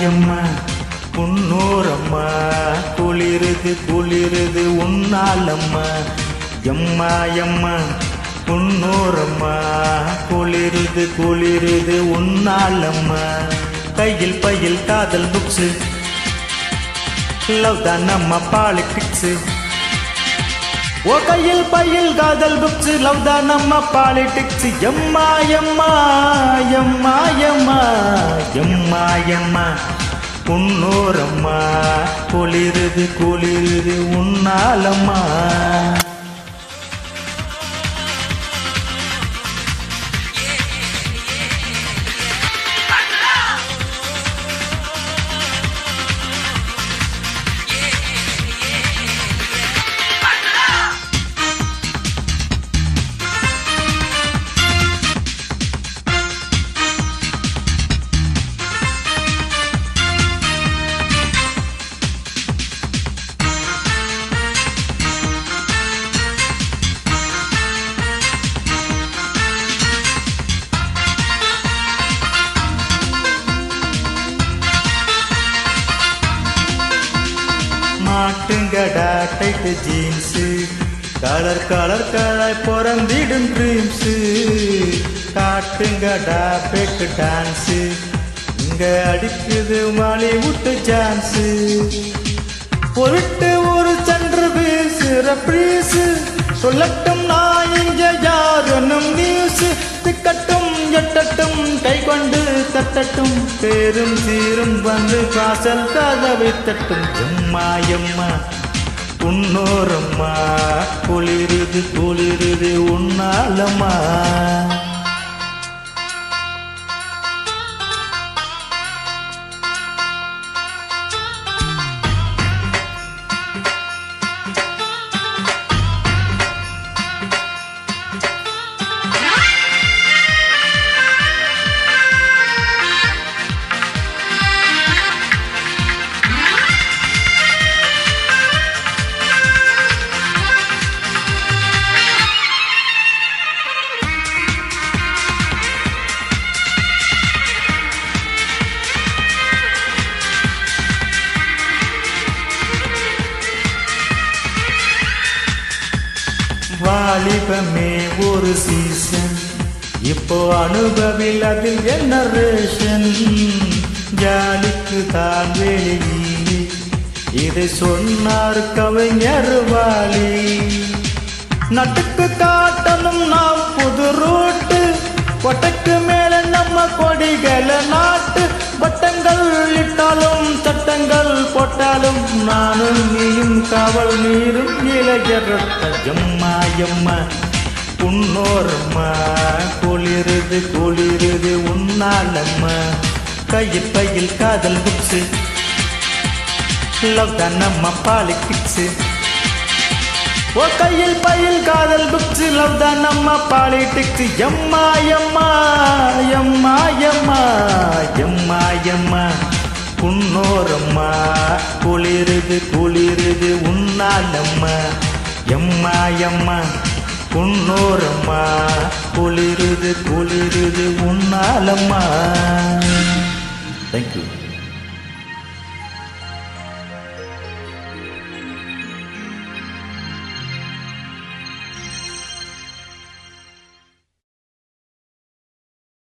எம்மா புன்னூரம்மா குளிருது குளிருது உன்னாலம்மா. எம்மா எம்மா புன்னூரம்மா குளிருது குளிருது உன்னாலம்மா. கையில் பையில் காதல் புக்ஸு லவ் தான் நம்ம பாலு கிட்ஸு ஓ கையில் பையில் காதல் புக்ஸ் லவ் தான் நம்ம பாலிடிக்ஸ் எம்மா எம்மா எம்மா எம்மா எம்மா எம்மா. உன்னோரம்மா குளிருது குளிருது உன்னாலம்மா. மாட்டுங்கடா tight jeans. Colour colour colour பிறந்திடும் dreams காட்டுங்கடா பெட்டு டான்ஸு இங்க அடிக்குது மாலிவுட்டு சான்ஸு பொருட்டு ஒரு சென்று பேசுற ரப்ரீஸு சொல்லட்டும் நான் இங்கே யாருன்னும் நியூஸு திக்கட்டும் தட்டும் பேரும் சீரும் வந்து வாசல் கதவை தட்டும். எம்மா எம்மா உன்னோரம்மா குளிருது குளிருது உன்னாலம்மா. வாலிபமே ஒரு சீசன் இப்போ அனுபவில் அதில் என்ன ரேஷன் ஜாலிக்கு தான் வெளியீடு. இதை சொன்னார் கவிஞர் வாலி. நட்டுக்கு காட்டணும் நாம் புது ரூட்டு கொட்டைக்கு மேல நம்ம கொடிகளை நாட்டு. வட்டங்கள் இட்டாலும் சட்டங்கள் போட்டாலும் நானும் நீயும் காவல் நீரும் இளைஞரத்த எம்மா எம்மா உன்னோரம்மா குளிருது குளிருது உன்னாலம்மா கையில் பையில் காதல் புக்ஸு லவ் தான் நம்ம பாலிடிக்ஸு ஓ கையில் பையில் காதல் புக்ஸ் லவ் தான் நம்ம பாலிடிக்ஸ் எம்மா எம்மா எம்மா எம்மா எம்மா எம்மா புன்னோரம்மா குளிருது குளிருது உன்னாலம்மா எம்மா எம்மா புன்னோரம்மா குளிருது குளிருது உன்னாலம்மா தேங்க்யூ